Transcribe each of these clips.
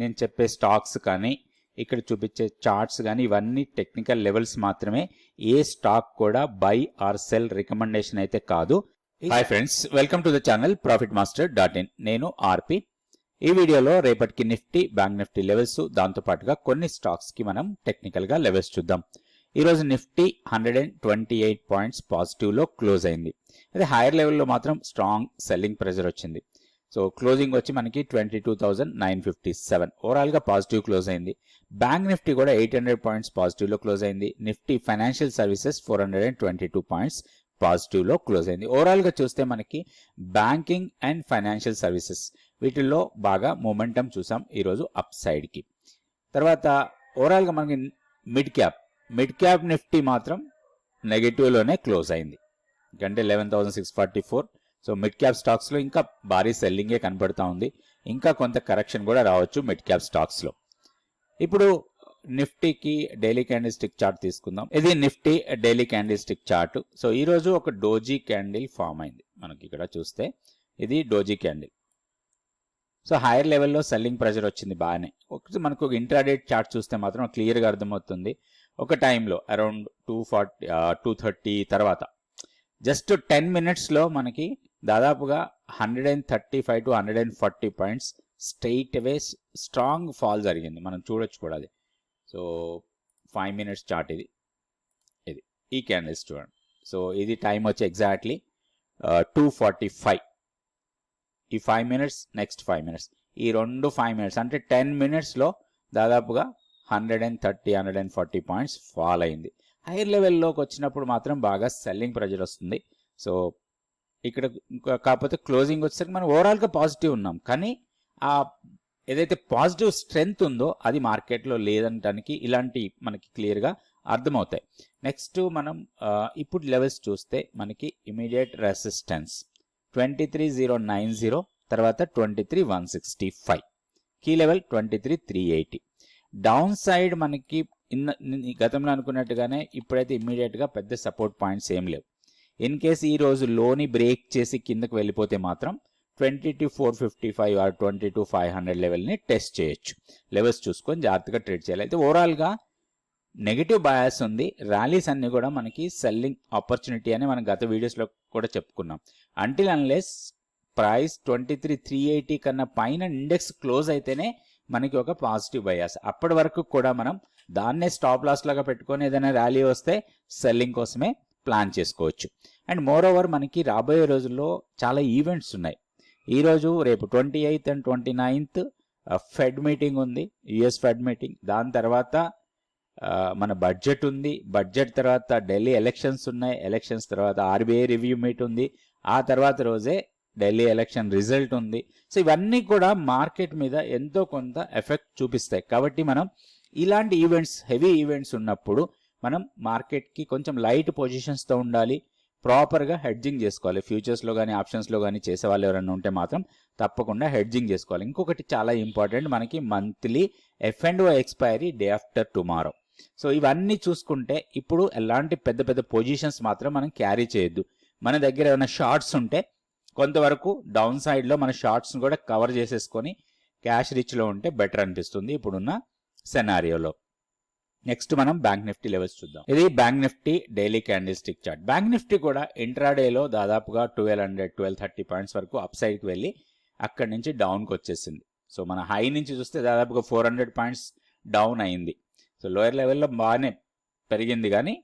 నేను చెప్పే స్టాక్స్ కానీ ఇక్కడ చూపించే చార్ట్స్ కానీ ఇవన్నీ టెక్నికల్ లెవెల్స్ మాత్రమే. ఏ స్టాక్ కూడా బై ఆర్ సెల్ రికమెండేషన్ అయితే కాదు. Hi friends welcome to the channel profit master dot in నేను ఆర్పి. ఈ వీడియోలో రేపటికి నిఫ్టీ బ్యాంక్ నిఫ్టీ లెవెల్స్ దాంతో పాటుగా కొన్ని స్టాక్స్కి మనం టెక్నికల్గా లెవెల్స్ చూద్దాం. ఈ రోజు Nifty hundred and twenty eight points పాజిటివ్లో close అయింది. అదే హైయర్ లెవెల్లో మాత్రం స్ట్రాంగ్ సెల్లింగ్ ప్రెజర్ వచ్చింది. సో క్లోజింగ్ వచ్చి మనకి twenty two thousand nine fifty seven ఓవరాల్గా పాజిటివ్ క్లోజ్ అయింది. బ్యాంక్ నిఫ్టీ కూడా ఎయిట్ హండ్రెడ్ పాయింట్స్ పాజిటివ్లో క్లోజ్ అయింది. Nifty financial services four hundred and twenty two points పాజిటివ్లో close అయింది. ఓవరాల్గా చూస్తే మనకి బ్యాంకింగ్ అండ్ ఫైనాన్షియల్ సర్వీసెస్ వీటిల్లో బాగా మూమెంటం చూసాం ఈరోజు అప్ సైడ్కి తర్వాత ఓవరాల్గా మనకి mid cap mid cap Nifty మాత్రం నెగటివ్లోనే క్లోజ్ అయింది. అంటే eleven thousand six forty four so mid cap స్టాక్స్లో ఇంకా భారీ సెల్లింగే కనబడతా ఉంది. ఇంకా కొంత కరెక్షన్ కూడా రావచ్చు మిడ్ క్యాప్ స్టాక్స్లో. ఇప్పుడు నిఫ్టీకి డైలీ క్యాండిల్ స్టిక్ చార్ట్ తీసుకుందాం. ఇది Nifty daily candle stick chart so ఈ రోజు ఒక డోజీ క్యాండిల్ ఫామ్ అయింది. మనకి ఇక్కడ చూస్తే ఇది డోజీ క్యాండిల్ సో హైయర్ లెవెల్లో సెల్లింగ్ ప్రెషర్ వచ్చింది బాగానే. ఒకటి మనకు ఇంట్రాడేట్ చార్ట్ చూస్తే మాత్రం క్లియర్గా అర్థమవుతుంది. ఒక టైంలో around two forty two thirty తర్వాత. జస్ట్ టెన్ మినిట్స్లో మనకి దాదాపుగా hundred and thirty five to hundred and forty points straight away strong fall జరిగింది. మనం చూడొచ్చు కూడా అది. సో ఫైవ్ మినిట్స్ చార్ట్ ఇది. ఇది. ఈ క్యాండిల్స్ చూడండి. సో ఇది టైం వచ్చి ఎగ్జాక్ట్లీ టూ ఫార్టీ ఫైవ్. ఈ five minutes next five minutes. ఈ రెండు ఫైవ్ మినిట్స్ అంటే టెన్ మినిట్స్లో దాదాపుగా hundred and thirty hundred and forty points fall అయింది. హైయర్ లెవెల్లోకి వచ్చినప్పుడు మాత్రం బాగా సెల్లింగ్ ప్రెజర్ వస్తుంది. సో ఇక్కడ ఇంకా కాకపోతే క్లోజింగ్ వచ్చేసరికి మనం ఓవరాల్గా పాజిటివ్ ఉన్నాం. కానీ ఆ ఏదైతే పాజిటివ్ స్ట్రెంగ్త్ ఉందో అది మార్కెట్లో లేదనటానికి ఇలాంటి మనకి క్లియర్గా అర్థమవుతాయి. నెక్స్ట్ మనం ఇప్పుడు లెవెల్స్ చూస్తే మనకి immediate resistance twenty three zero nine zero తర్వాత twenty three one sixty five key level twenty three three eighty down side మనకి ఇన్న గతంలో అనుకున్నట్టుగానే ఇప్పుడైతే ఇమ్మీడియట్గా పెద్ద సపోర్ట్ పాయింట్స్ ఏం లేవు. ఇన్ కేస్ ఈ రోజు లోని బ్రేక్ చేసి కిందకు వెళ్ళిపోతే మాత్రం twenty two four fifty five or twenty two five hundred లెవెల్ని టెస్ట్ చేయొచ్చు. లెవెల్స్ చూసుకొని జాగ్రత్తగా ట్రేడ్ చేయాలి. అయితే ఓవరాల్గా నెగిటివ్ బయాస్ ఉంది. ర్యాలీస్ అన్ని కూడా మనకి సెల్లింగ్ ఆపర్చునిటీ అని మనం గత వీడియోస్లో కూడా చెప్పుకున్నాం. Until unless price twenty three three eighty కన్నా పైన ఇండెక్స్ క్లోజ్ అయితేనే మనకి ఒక పాజిటివ్ బయాస్ అప్పటి వరకు కూడా మనం దాన్నే స్టాప్ లాస్ లాగా పెట్టుకొని ఏదైనా ర్యాలీ వస్తే సెల్లింగ్ కోసమే ప్లాన్ చేసుకోవచ్చు. అండ్ మోర్ ఓవర్ మనకి రాబోయే రోజుల్లో చాలా ఈవెంట్స్ ఉన్నాయి. ఈరోజు రేపు twenty eighth and twenty ninth fed meeting ఉంది యుఎస్ ఫెడ్ మీటింగ్ దాని తర్వాత మన బడ్జెట్ ఉంది. బడ్జెట్ తర్వాత ఢిల్లీ ఎలక్షన్స్ ఉన్నాయి. ఎలక్షన్స్ తర్వాత ఆర్బీఐ రివ్యూ మీట్ ఉంది. ఆ తర్వాత రోజే ఢిల్లీ ఎలక్షన్ రిజల్ట్ ఉంది. సో ఇవన్నీ కూడా మార్కెట్ మీద ఎంతో కొంత ఎఫెక్ట్ చూపిస్తాయి. కాబట్టి మనం ఇలాంటి ఈవెంట్స్ హెవీ ఈవెంట్స్ ఉన్నప్పుడు మనం మార్కెట్కి కొంచెం లైట్ పొజిషన్స్తో ఉండాలి ప్రాపర్గా హెడ్జింగ్ చేసుకోవాలి. ఫ్యూచర్స్లో కానీ ఆప్షన్స్లో కానీ చేసే వాళ్ళు ఎవరైనా ఉంటే మాత్రం తప్పకుండా హెడ్జింగ్ చేసుకోవాలి. ఇంకొకటి చాలా ఇంపార్టెంట్ మనకి monthly F and O expiry day after tomorrow. So ఇవన్నీ చూసుకుంటే ఇప్పుడు ఎలాంటి పెద్ద పెద్ద పొజిషన్స్ మాత్రం మనం క్యారీ చేయొద్దు. మన దగ్గర ఏమైనా షార్ట్స్ ఉంటే కొంతవరకు డౌన్ సైడ్లో మన షార్ట్స్ని కూడా కవర్ చేసేసుకొని క్యాష్ రిచ్లో ఉంటే బెటర్ అనిపిస్తుంది ఇప్పుడున్న సెనారియోలో. నెక్స్ట్ మనం బ్యాంక్ నిఫ్టీ లెవెల్స్ చూద్దాం. ఇది bank Nifty daily candle stick chart. Bank Nifty కూడా ఇంట్రాడేలో దాదాపుగా twelve hundred twelve thirty points వరకు అప్ సైడ్కి వెళ్ళి అక్కడి నుంచి డౌన్కి వచ్చేసింది. సో మన హై నుంచి చూస్తే దాదాపుగా ఫోర్ హండ్రెడ్ పాయింట్స్ డౌన్ అయింది. సో లోయర్ లెవెల్లో బాగానే పెరిగింది కానీ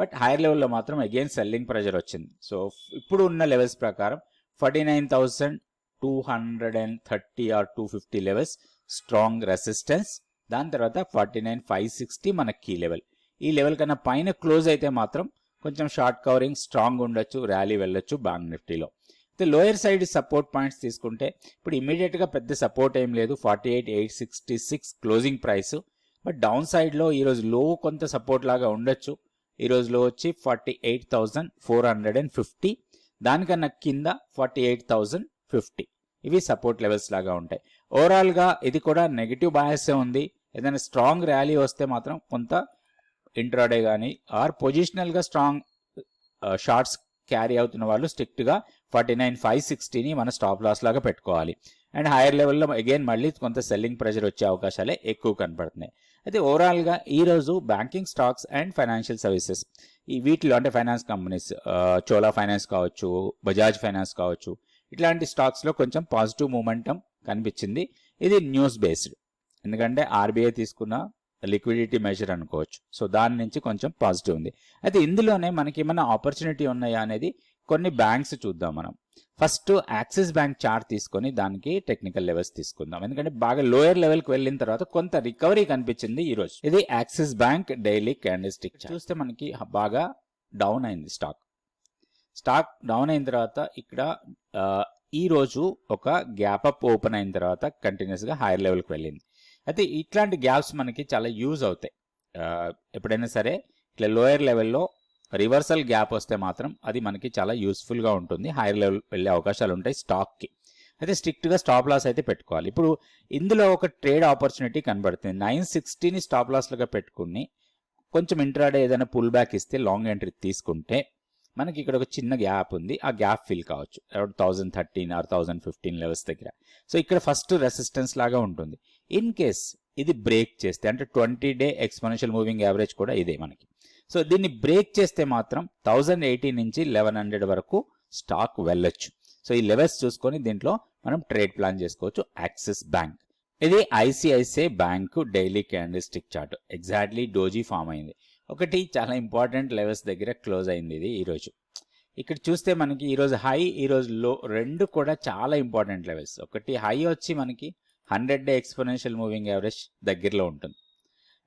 బట్ హైయర్ లెవెల్లో మాత్రం అగైన్ సెల్లింగ్ ప్రెషర్ వచ్చింది. సో ఇప్పుడు ఉన్న లెవెల్స్ ప్రకారం forty nine thousand two hundred and thirty or two fifty levels strong resistance. దాని తర్వాత ఫార్టీ నైన్ ఫైవ్ సిక్స్టీ మన కీ లెవెల్ ఈ లెవెల్ కన్నా పైన క్లోజ్ అయితే మాత్రం కొంచెం షార్ట్ కవరింగ్ స్ట్రాంగ్ ఉండొచ్చు ర్యాలీ వెళ్ళొచ్చు బ్యాంక్ నిఫ్టీలో అయితే లోయర్ సైడ్ సపోర్ట్ పాయింట్స్ తీసుకుంటే ఇప్పుడు ఇమీడియట్గా పెద్ద సపోర్ట్ ఏం లేదు. Forty eight eight sixty six closing price but down సైడ్లో ఈరోజు లో కొంత సపోర్ట్ లాగా ఉండొచ్చు. ఈ రోజు లో వచ్చి forty eight thousand four hundred and fifty దానికన్నా కింద ఫార్టీ ఎయిట్ థౌసండ్ ఫిఫ్టీ ఇవి సపోర్ట్ లెవెల్స్ లాగా ఉంటాయి. ఓవరాల్గా ఇది కూడా నెగిటివ్ బయాసే ఉంది. ఏదైనా స్ట్రాంగ్ ర్యాలీ వస్తే మాత్రం కొంత ఇంట్రాడే కానీ ఆర్ పొజిషనల్గా స్ట్రాంగ్ షార్ట్స్ క్యారీ అవుతున్న వాళ్ళు స్ట్రిక్ట్గా ఫార్టీ నైన్ ఫైవ్ సిక్స్టీని మన స్టాప్ లాస్ లాగా పెట్టుకోవాలి. అండ్ హైయర్ లెవెల్లో అగైన్ మళ్ళీ కొంత సెల్లింగ్ ప్రెషర్ వచ్చే అవకాశాలే ఎక్కువ కనపడుతున్నాయి అయితే ఓవరాల్గా ఈరోజు banking stocks and financial services ఈ వీటిలో అంటే ఫైనాన్స్ కంపెనీస్ చోలా ఫైనాన్స్ కావచ్చు బజాజ్ ఫైనాన్స్ కావచ్చు ఇట్లాంటి స్టాక్స్లో కొంచెం పాజిటివ్ మూమెంటం కనిపించింది. ఇది న్యూస్ బేస్డ్. ఎందుకంటే ఆర్బీఐ తీసుకున్న లిక్విడిటీ మెజర్ అనుకోవచ్చు. సో దాని నుంచి కొంచెం పాజిటివ్ ఉంది. అయితే ఇందులోనే మనకి ఏమైనా ఆపర్చునిటీ ఉన్నాయా అనేది కొన్ని బ్యాంక్స్ చూద్దాం మనం. ఫస్ట్ యాక్సిస్ బ్యాంక్ చార్ట్ తీసుకొని దానికి టెక్నికల్ లెవెల్స్ తీసుకుందాం. ఎందుకంటే బాగా లోయర్ లెవెల్కి వెళ్ళిన తర్వాత కొంత రికవరీ కనిపించింది ఈ రోజు. ఇది Axis bank daily candle stick చూస్తే మనకి బాగా డౌన్ అయింది స్టాక్. స్టాక్ డౌన్ అయిన తర్వాత ఇక్కడ ఈ రోజు ఒక గ్యాప్ అప్ ఓపెన్ అయిన తర్వాత కంటిన్యూస్గా హైయర్ లెవెల్కి వెళ్ళింది. అయితే ఇట్లాంటి గ్యాప్స్ మనకి చాలా యూజ్ అవుతాయి. ఎప్పుడైనా సరే ఇట్లా లోయర్ లెవెల్లో రివర్సల్ గ్యాప్ వస్తే మాత్రం అది మనకి చాలా యూస్ఫుల్గా ఉంటుంది. హైయర్ లెవెల్ వెళ్ళే అవకాశాలు ఉంటాయి స్టాక్కి. అయితే స్ట్రిక్ట్గా స్టాప్ లాస్ అయితే పెట్టుకోవాలి. ఇప్పుడు ఇందులో ఒక ట్రేడ్ ఆపర్చునిటీ కనబడుతుంది. నైన్ సిక్స్టీని స్టాప్ లాస్లుగా పెట్టుకుని కొంచెం ఇంట్రాడే ఏదైనా పుల్ బ్యాక్ ఇస్తే లాంగ్ ఎంట్రీ తీసుకుంటే మనకి ఇక్కడ ఒక చిన్న గ్యాప్ ఉంది. ఆ గ్యాప్ ఫిల్ కావచ్చు. Around thousand thirteen or thousand fifteen levels దగ్గర. సో ఇక్కడ ఫస్ట్ రెసిస్టెన్స్ లాగా ఉంటుంది. ఇన్ కేస్ ఇది బ్రేక్ చేస్తే అంటే twenty day exponential moving average కూడా ఇదే మనకి. సో దీన్ని బ్రేక్ చేస్తే మాత్రం థౌజండ్ ఎయిటీ నుంచి లెవెన్ హండ్రెడ్ వరకు స్టాక్ వెళ్ళొచ్చు. సో ఈ లెవెల్స్ చూసుకొని దీంట్లో మనం ట్రేడ్ ప్లాన్ చేసుకోవచ్చు. యాక్సిస్ బ్యాంక్ ఇది ICICI bank daily candle stick chart exactly doji form అయింది. ఒకటి చాలా ఇంపార్టెంట్ లెవెల్స్ దగ్గర క్లోజ్ అయింది ఇది ఈరోజు ఇక్కడ చూస్తే మనకి ఈరోజు హై ఈరోజు లో రెండు కూడా చాలా ఇంపార్టెంట్ లెవెల్స్. ఒకటి హై వచ్చి మనకి hundred day exponential moving average దగ్గరలో ఉంటుంది.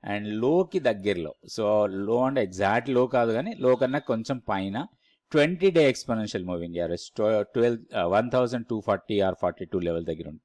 అండ్లోకి దగ్గరలో సో లో అంటే ఎగ్జాక్ట్లో కాదు కానీ లో కన్నా కొంచెం పైన twenty day exponential moving average twelve one thousand two forty or forty two level దగ్గర ఉంది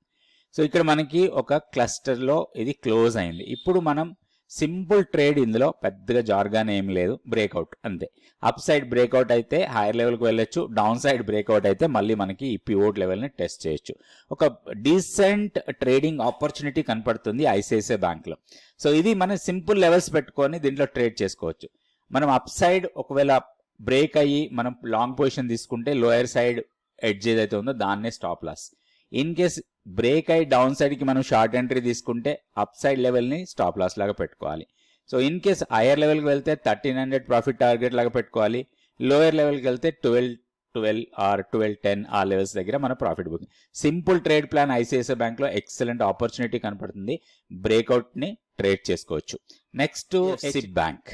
సో ఇక్కడ మనకి ఒక క్లస్టర్లో ఇది క్లోజ్ అయింది. ఇప్పుడు మనం సింపుల్ ట్రేడ్ ఇందులో పెద్దగా జార్గాన్ ఏం లేదు. బ్రేక్అవుట్ అంతే. అప్ సైడ్ బ్రేక్అవుట్ అయితే హైయర్ లెవెల్కి వెళ్ళొచ్చు. డౌన్ సైడ్ బ్రేక్అవుట్ అయితే మళ్ళీ మనకి ఈ పివోట్ లెవెల్ని టెస్ట్ చేయొచ్చు. ఒక డీసెంట్ ట్రేడింగ్ ఆపర్చునిటీ కనపడుతుంది ఐసిఐసిఐ బ్యాంక్లో. సో ఇది మనం సింపుల్ లెవెల్స్ పెట్టుకొని దీంట్లో ట్రేడ్ చేసుకోవచ్చు. మనం అప్ సైడ్ ఒకవేళ బ్రేక్ అయ్యి మనం లాంగ్ పొజిషన్ తీసుకుంటే లోయర్ సైడ్ ఎడ్జ్ ఏదైతే ఉందో దాన్నే stop loss. In case break అయ్యి డౌన్ సైడ్కి మనం షార్ట్ ఎంట్రీ తీసుకుంటే అప్ సైడ్ లెవెల్ని స్టాప్ లాస్ లాగా పెట్టుకోవాలి. సో ఇన్ కేస్ హైయర్ లెవెల్కి వెళ్తే థర్టీన్ హండ్రెడ్ ప్రాఫిట్ టార్గెట్ లాగా పెట్టుకోవాలి. లోయర్ లెవెల్కి వెళ్తే twelve twelve or twelve ten ఆ లెవెల్స్ దగ్గర మన profit booking. Simple trade plan ICICI బ్యాంక్లో ఎక్సలెంట్ ఆపర్చునిటీ కనపడుతుంది. బ్రేక్అవుట్ని ట్రేడ్ చేసుకోవచ్చు. నెక్స్ట్ సిప్ బ్యాంక్.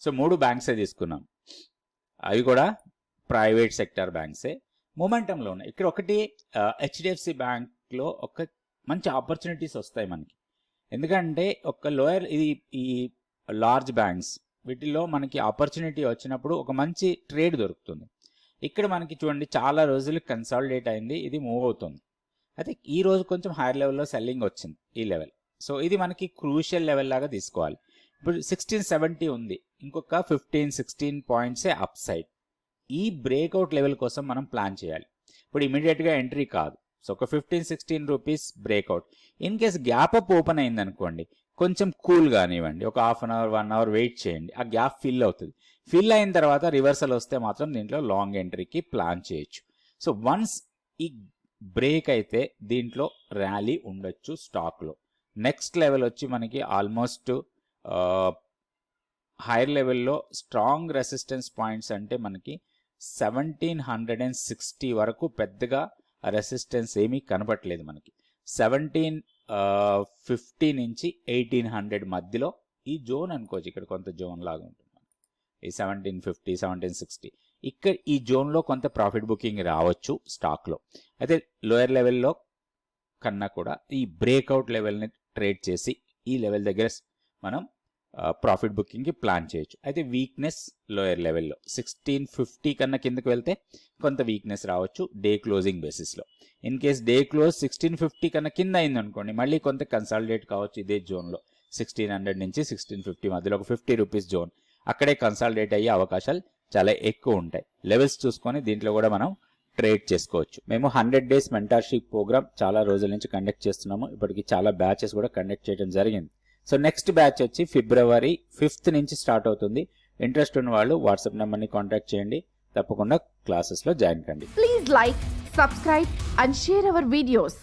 సో మూడు బ్యాంక్సే తీసుకున్నాం. అవి కూడా ప్రైవేట్ సెక్టర్ బ్యాంక్సే. మొమెంటంలో ఉన్నాయి. ఇక్కడ ఒకటి హెచ్డిఎఫ్సి బ్యాంక్లో ఒక మంచి ఆపర్చునిటీస్ వస్తాయి మనకి. ఎందుకంటే ఒక లోయర్ ఇది ఈ లార్జ్ బ్యాంక్స్ వీటిల్లో మనకి ఆపర్చునిటీ వచ్చినప్పుడు ఒక మంచి ట్రేడ్ దొరుకుతుంది. ఇక్కడ మనకి చూడండి చాలా రోజులు కన్సాలిడేట్ అయింది ఇది మూవ్ అవుతుంది. అయితే ఈ రోజు కొంచెం హైయర్ లెవెల్లో సెల్లింగ్ వచ్చింది ఈ లెవెల్ సో ఇది మనకి క్రూషియల్ లెవెల్ లాగా తీసుకోవాలి. ఇప్పుడు సిక్స్టీన్ సెవెంటీ ఉంది ఇంకొక ఫిఫ్టీన్ సిక్స్టీన్ పాయింట్సే అప్ సైడ్ ఈ బ్రేక్అవుట్ లెవెల్ కోసం మనం ప్లాన్ చేయాలి. ఇప్పుడు ఇమీడియట్గా ఎంట్రీ కాదు. సో ఒక fifteen sixteen rupees breakout in case gap up open అయింది అనుకోండి కొంచెం కూల్ కానివ్వండి ఒక half an hour one hour wait చేయండి ఆ గ్యాప్ ఫిల్ అవుతుంది. ఫిల్ అయిన తర్వాత రివర్సల్ వస్తే మాత్రం దీంట్లో లాంగ్ ఎంట్రీకి ప్లాన్ చేయొచ్చు. సో వన్స్ ఈ బ్రేక్ అయితే దీంట్లో ర్యాలీ ఉండొచ్చు స్టాక్లో నెక్స్ట్ లెవెల్ వచ్చి మనకి ఆల్మోస్ట్ హైయర్ లెవెల్లో స్ట్రాంగ్ రెసిస్టెన్స్ పాయింట్స్ అంటే మనకి సెవెంటీన్ హండ్రెడ్ అండ్ సిక్స్టీ వరకు పెద్దగా రెసిస్టెన్స్ ఏమీ కనపట్లేదు మనకి. సెవెంటీన్ ఫిఫ్టీ నుంచి ఎయిటీన్ హండ్రెడ్ మధ్యలో ఈ జోన్ అనుకోవచ్చు. ఇక్కడ కొంత జోన్ లాగా ఉంటుంది ఈ సెవెంటీన్ ఫిఫ్టీ సెవెంటీన్ సిక్స్టీ ఇక్కడ ఈ జోన్లో కొంత ప్రాఫిట్ బుకింగ్ రావచ్చు స్టాక్లో అయితే లోయర్ లెవెల్లో కన్నా కూడా ఈ బ్రేక్అవుట్ లెవెల్ని ట్రేడ్ చేసి ఈ లెవెల్ దగ్గర మనం ప్రాఫిట్ బుకింగ్కి ప్లాన్ చేయొచ్చు. అయితే వీక్నెస్ లోయర్ లెవెల్లో సిక్స్టీన్ ఫిఫ్టీ కన్నా కిందకి వెళ్తే కొంత వీక్నెస్ రావచ్చు డే క్లోజింగ్ బేసిస్లో in case day close sixteen fifty కన్నా కింద అయిందనుకోండి మళ్ళీ కొంత కన్సాలిడేట్ కావచ్చు ఇదే జోన్లో సిక్స్టీన్ హండ్రెడ్ నుంచి సిక్స్టీన్ ఫిఫ్టీ మధ్యలో ఒక ఫిఫ్టీ రూపీస్ జోన్ అక్కడే కన్సాలిడేట్ అయ్యే అవకాశాలు చాలా ఎక్కువ ఉంటాయి. లెవెల్స్ చూసుకొని దీంట్లో కూడా మనం ట్రేడ్ చేసుకోవచ్చు. మేము హండ్రెడ్ డేస్ మెంటర్షిప్ ప్రోగ్రామ్ చాలా రోజుల నుంచి కండక్ట్ చేస్తున్నాము. ఇప్పటికి చాలా బ్యాచెస్ కూడా కండక్ట్ చేయడం జరిగింది. సో నెక్స్ట్ బ్యాచ్ వచ్చి ఫిబ్రవరి ఫిఫ్త్ నుంచి స్టార్ట్ అవుతుంది. ఇంట్రెస్ట్ ఉన్న వాళ్ళు వాట్సాప్ నెంబర్ని కాంటాక్ట్ చేయండి. తప్పకుండా క్లాసెస్లో జాయిన్ కండి. Please like subscribe and share our videos